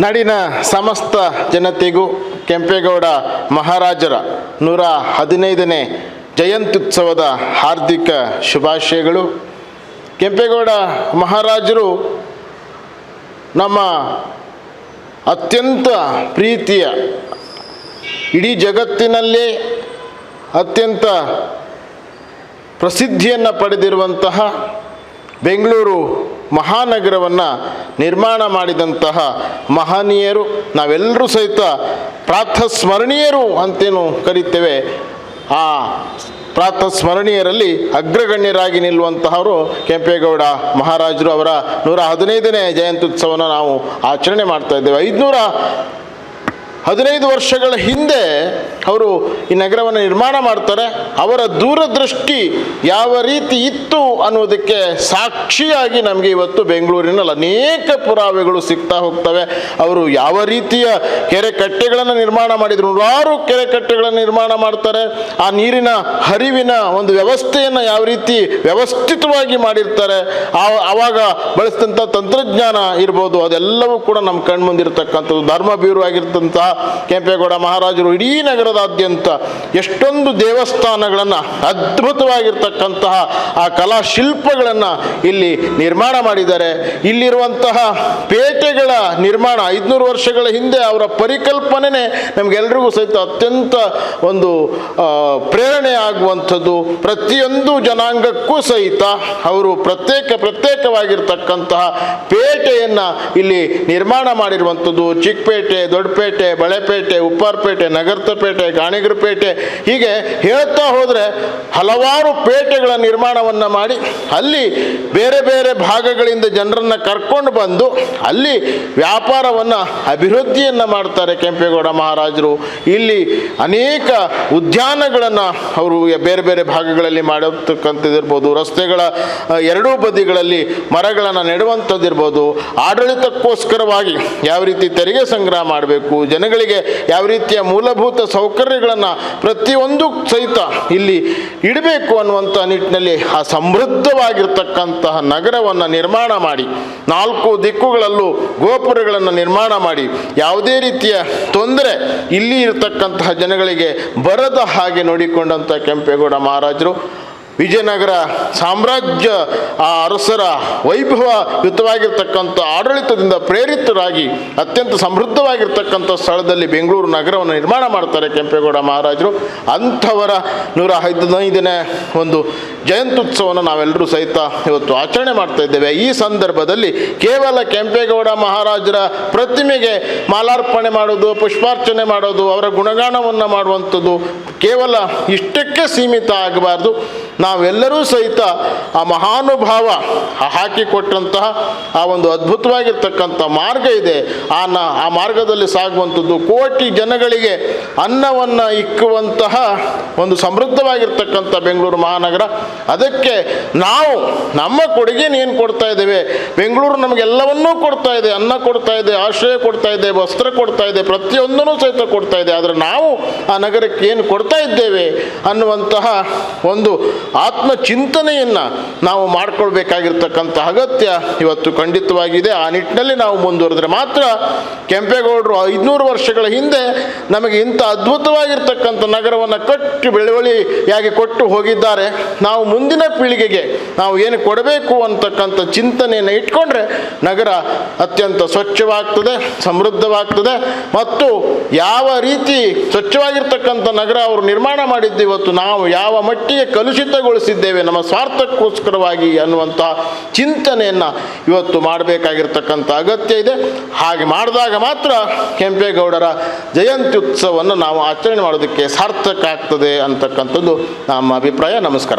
ನಾಡಿನ ಸಮಸ್ತ ಜನತೆಗೂ ಕೆಂಪೇಗೌಡ ಮಹಾರಾಜರ ನೂರ ಹದಿನೈದನೇ ಜಯಂತ್ಯುತ್ಸವದ ಹಾರ್ದಿಕ ಶುಭಾಶಯಗಳು. ಕೆಂಪೇಗೌಡ ಮಹಾರಾಜರು ನಮ್ಮ ಅತ್ಯಂತ ಪ್ರೀತಿಯ ಇಡೀ ಜಗತ್ತಿನಲ್ಲೇ ಅತ್ಯಂತ ಪ್ರಸಿದ್ಧಿಯನ್ನು ಪಡೆದಿರುವಂತಹ ಬೆಂಗಳೂರು ಮಹಾನಗರವನ್ನು ನಿರ್ಮಾಣ ಮಾಡಿದಂತಹ ಮಹನೀಯರು, ನಾವೆಲ್ಲರೂ ಸಹಿತ ಪ್ರಾತಸ್ಮರಣೀಯರು ಅಂತೇನು ಕರೀತೇವೆ. ಆ ಪ್ರಾತಸ್ಮರಣೀಯರಲ್ಲಿ ಅಗ್ರಗಣ್ಯರಾಗಿ ನಿಲ್ಲುವಂತಹವರು ಕೆಂಪೇಗೌಡ ಮಹಾರಾಜರು ಅವರ ನೂರ ಹದಿನೈದನೇ ಜಯಂತ್ಯುತ್ಸವನ ನಾವು ಆಚರಣೆ ಮಾಡ್ತಾ ಇದ್ದೇವೆ. ಐದುನೂರ ಹದಿನೈದು ವರ್ಷಗಳ ಹಿಂದೆ ಅವರು ಈ ನಗರವನ್ನು ನಿರ್ಮಾಣ ಮಾಡ್ತಾರೆ. ಅವರ ದೂರದೃಷ್ಟಿ ಯಾವ ರೀತಿ ಇತ್ತು ಅನ್ನೋದಕ್ಕೆ ಸಾಕ್ಷಿಯಾಗಿ ನಮಗೆ ಇವತ್ತು ಬೆಂಗಳೂರಿನಲ್ಲಿ ಅನೇಕ ಪುರಾವೆಗಳು ಸಿಗ್ತಾ ಹೋಗ್ತವೆ. ಅವರು ಯಾವ ರೀತಿಯ ಕೆರೆ ಕಟ್ಟೆಗಳನ್ನು ನಿರ್ಮಾಣ ಮಾಡಿದ್ರು, ನೂರಾರು ಕೆರೆ ಕಟ್ಟೆಗಳನ್ನು ನಿರ್ಮಾಣ ಮಾಡ್ತಾರೆ. ಆ ನೀರಿನ ಹರಿವಿನ ಒಂದು ವ್ಯವಸ್ಥೆಯನ್ನು ಯಾವ ರೀತಿ ವ್ಯವಸ್ಥಿತವಾಗಿ ಮಾಡಿರ್ತಾರೆ. ಆವಾಗ ಬಳಸಿದಂಥ ತಂತ್ರಜ್ಞಾನ ಇರ್ಬೋದು, ಅದೆಲ್ಲವೂ ಕೂಡ ನಮ್ಮ ಕಣ್ಮುಂದಿರತಕ್ಕಂಥದ್ದು. ಧರ್ಮ ಬೀರು ಆಗಿರ್ತಂತಹ ಕೆಂಪೇಗೌಡ ಮಹಾರಾಜರು ಇಡೀ ನಗರದಾದ್ಯಂತ ಎಷ್ಟೊಂದು ದೇವಸ್ಥಾನಗಳನ್ನು ಅದ್ಭುತವಾಗಿರ್ತಕ್ಕಂತಹ ಆ ಕಲಾ ಶಿಲ್ಪಗಳನ್ನು ಇಲ್ಲಿ ನಿರ್ಮಾಣ ಮಾಡಿದ್ದಾರೆ. ಇಲ್ಲಿರುವಂತಹ ಪೇಟೆಗಳ ನಿರ್ಮಾಣ ಐದುನೂರು ವರ್ಷಗಳ ಹಿಂದೆ ಅವರ ಪರಿಕಲ್ಪನೆ ನಮಗೆಲ್ಲರಿಗೂ ಸಹಿತ ಅತ್ಯಂತ ಒಂದು ಪ್ರೇರಣೆ ಆಗುವಂಥದ್ದು. ಪ್ರತಿಯೊಂದು ಜನಾಂಗಕ್ಕೂ ಸಹಿತ ಅವರು ಪ್ರತ್ಯೇಕ, ಪ್ರತ್ಯೇಕವಾಗಿರ್ತಕ್ಕಂತಹ ಪೇಟೆಯನ್ನು ಇಲ್ಲಿ ನಿರ್ಮಾಣ ಮಾಡಿರುವಂಥದ್ದು. ಚಿಕ್ಕಪೇಟೆ, ದೊಡ್ಡಪೇಟೆ ಬಳೆಪೇಟೆ, ಉಪ್ಪಾರಪೇಟೆ ನಗರ್ತಪೇಟೆ ಗಾಣಿಗರಪೇಟೆ ಹೀಗೆ ಹೇಳ್ತಾ ಹೋದರೆ ಹಲವಾರು ಪೇಟೆಗಳ ನಿರ್ಮಾಣವನ್ನು ಮಾಡಿ ಅಲ್ಲಿ ಬೇರೆ ಬೇರೆ ಭಾಗಗಳಿಂದ ಜನರನ್ನು ಕರ್ಕೊಂಡು ಬಂದು ಅಲ್ಲಿ ವ್ಯಾಪಾರವನ್ನು, ಅಭಿವೃದ್ಧಿಯನ್ನು ಮಾಡ್ತಾರೆ ಕೆಂಪೇಗೌಡ ಮಹಾರಾಜರು. ಇಲ್ಲಿ ಅನೇಕ ಉದ್ಯಾನಗಳನ್ನು ಅವರು ಬೇರೆ ಬೇರೆ ಭಾಗಗಳಲ್ಲಿ ಮಾಡತಕ್ಕಂಥದ್ದಿರ್ಬೋದು ರಸ್ತೆಗಳ ಎರಡೂ ಬದಿಗಳಲ್ಲಿ ಮರಗಳನ್ನು ನೆಡುವಂಥದ್ದಿರ್ಬೋದು. ಆಡಳಿತಕ್ಕೋಸ್ಕರವಾಗಿ ಯಾವ ರೀತಿ ತೆರಿಗೆ ಸಂಗ್ರಹ ಮಾಡಬೇಕು ಜನಗಳಿಗೆ ಯಾವ ರೀತಿಯ ಮೂಲಭೂತ ಸೌಕರ್ಯಗಳನ್ನು ಪ್ರತಿಯೊಂದು ಸಹಿತ ಇಲ್ಲಿ ಇಡಬೇಕು ಅನ್ನುವಂಥ ನಿಟ್ಟಿನಲ್ಲಿ ಆ ಸಮೃದ್ಧವಾಗಿರ್ತಕ್ಕಂತಹ ನಗರವನ್ನು ನಿರ್ಮಾಣ ಮಾಡಿ, ನಾಲ್ಕು ದಿಕ್ಕುಗಳಲ್ಲೂ ಗೋಪುರಗಳನ್ನು ನಿರ್ಮಾಣ ಮಾಡಿ, ಯಾವುದೇ ರೀತಿಯ ತೊಂದರೆ ಇಲ್ಲಿ ಇರತಕ್ಕಂತಹ ಜನಗಳಿಗೆ ಬರದ ಹಾಗೆ ನೋಡಿಕೊಂಡಂಥ ಕೆಂಪೇಗೌಡ ಮಹಾರಾಜರು. ವಿಜಯನಗರ ಸಾಮ್ರಾಜ್ಯ ಆ ಅರಸರ ವೈಭವಯುತವಾಗಿರ್ತಕ್ಕಂಥ ಆಡಳಿತದಿಂದ ಪ್ರೇರಿತರಾಗಿ ಅತ್ಯಂತ ಸಮೃದ್ಧವಾಗಿರ್ತಕ್ಕಂಥ ಸ್ಥಳದಲ್ಲಿ ಬೆಂಗಳೂರು ನಗರವನ್ನು ನಿರ್ಮಾಣ ಮಾಡ್ತಾರೆ ಕೆಂಪೇಗೌಡ ಮಹಾರಾಜರು. ಅಂಥವರ ನೂರ ಹದಿನೈದನೇ ಒಂದು ಜಯಂತ್ಯುತ್ಸವವನ್ನು ನಾವೆಲ್ಲರೂ ಸಹಿತ ಇವತ್ತು ಆಚರಣೆ ಮಾಡ್ತಾ ಇದ್ದೇವೆ. ಈ ಸಂದರ್ಭದಲ್ಲಿ ಕೇವಲ ಕೆಂಪೇಗೌಡ ಮಹಾರಾಜರ ಪ್ರತಿಮೆಗೆ ಮಾಲಾರ್ಪಣೆ ಮಾಡೋದು, ಪುಷ್ಪಾರ್ಚನೆ ಮಾಡೋದು, ಅವರ ಗುಣಗಾನವನ್ನು ಮಾಡುವಂಥದ್ದು ಕೇವಲ ಇಷ್ಟಕ್ಕೆ ಸೀಮಿತ ಆಗಬಾರ್ದು. ನಾವೆಲ್ಲರೂ ಸಹಿತ ಆ ಮಹಾನುಭಾವ ಹಾಕಿಕೊಟ್ಟಂತಹ ಆ ಒಂದು ಅದ್ಭುತವಾಗಿರ್ತಕ್ಕಂಥ ಮಾರ್ಗ ಇದೆ. ಆ ನ, ಆ ಮಾರ್ಗದಲ್ಲಿ ಸಾಗುವಂಥದ್ದು ಕೋಟಿ ಜನಗಳಿಗೆ ಅನ್ನವನ್ನು ಇಕ್ಕುವಂತಹ ಒಂದು ಸಮೃದ್ಧವಾಗಿರ್ತಕ್ಕಂಥ ಬೆಂಗಳೂರು ಮಹಾನಗರ. ಅದಕ್ಕೆ ನಾವು ನಮ್ಮ ಕೊಡುಗೆನ ಏನು ಕೊಡ್ತಾ ಇದ್ದೇವೆ? ಬೆಂಗಳೂರು ನಮಗೆಲ್ಲವನ್ನೂ ಕೊಡ್ತಾ ಇದೆ. ಅನ್ನ ಕೊಡ್ತಾ ಇದೆ, ಆಶ್ರಯ ಕೊಡ್ತಾ ಇದೆ, ವಸ್ತ್ರ ಕೊಡ್ತಾ ಇದೆ, ಪ್ರತಿಯೊಂದನ್ನು ಸಹಿತ ಕೊಡ್ತಾ ಇದೆ. ಆದರೆ ನಾವು ಆ ನಗರಕ್ಕೆ ಏನು ಕೊಡ್ತಾ ಇದ್ದೇವೆ ಅನ್ನುವಂತಹ ಒಂದು ಆತ್ಮ ಚಿಂತನೆಯನ್ನು ನಾವು ಮಾಡ್ಕೊಳ್ಬೇಕಾಗಿರ್ತಕ್ಕಂಥ ಅಗತ್ಯ ಇವತ್ತು ಖಂಡಿತವಾಗಿದೆ. ಆ ನಿಟ್ಟಿನಲ್ಲಿ ನಾವು ಮುಂದುವರೆದ್ರೆ ಮಾತ್ರ ಕೆಂಪೇಗೌಡರು ಐದುನೂರು ವರ್ಷಗಳ ಹಿಂದೆ ನಮಗೆ ಇಂಥ ಅದ್ಭುತವಾಗಿರ್ತಕ್ಕಂಥ ನಗರವನ್ನು ಕಟ್ಟಿ ಬೆಳವಳಿಯಾಗಿ ಕೊಟ್ಟು ಹೋಗಿದ್ದಾರೆ. ನಾವು ಮುಂದಿನ ಪೀಳಿಗೆಗೆ ನಾವು ಏನು ಕೊಡಬೇಕು ಅಂತಕ್ಕಂಥ ಚಿಂತನೆಯನ್ನು ಇಟ್ಕೊಂಡ್ರೆ ನಗರ ಅತ್ಯಂತ ಸ್ವಚ್ಛವಾಗ್ತದೆ, ಸಮೃದ್ಧವಾಗ್ತದೆ ಮತ್ತು ಯಾವ ರೀತಿ ಸ್ವಚ್ಛವಾಗಿರ್ತಕ್ಕಂಥ ನಗರ ಅವರು ನಿರ್ಮಾಣ ಮಾಡಿದ್ದು ಇವತ್ತು ನಾವು ಯಾವ ಮಟ್ಟಿಗೆ ಕಲುಷಿತಗೊಳಿಸಿದ್ದೇವೆ ನಮ್ಮ ಸ್ವಾರ್ಥಕ್ಕೋಸ್ಕರವಾಗಿ ಅನ್ನುವಂಥ ಚಿಂತನೆಯನ್ನು ಇವತ್ತು ಮಾಡಬೇಕಾಗಿರ್ತಕ್ಕಂಥ ಅಗತ್ಯ ಇದೆ. ಹಾಗೆ ಮಾಡಿದಾಗ ಮಾತ್ರ ಕೆಂಪೇಗೌಡರ ಜಯಂತಿ ಉತ್ಸವವನ್ನು ನಾವು ಆಚರಣೆ ಮಾಡೋದಕ್ಕೆ ಸಾರ್ಥಕ ಆಗ್ತದೆ ಅಂತಕ್ಕಂಥದ್ದು ನಮ್ಮ ಅಭಿಪ್ರಾಯ. ನಮಸ್ಕಾರ.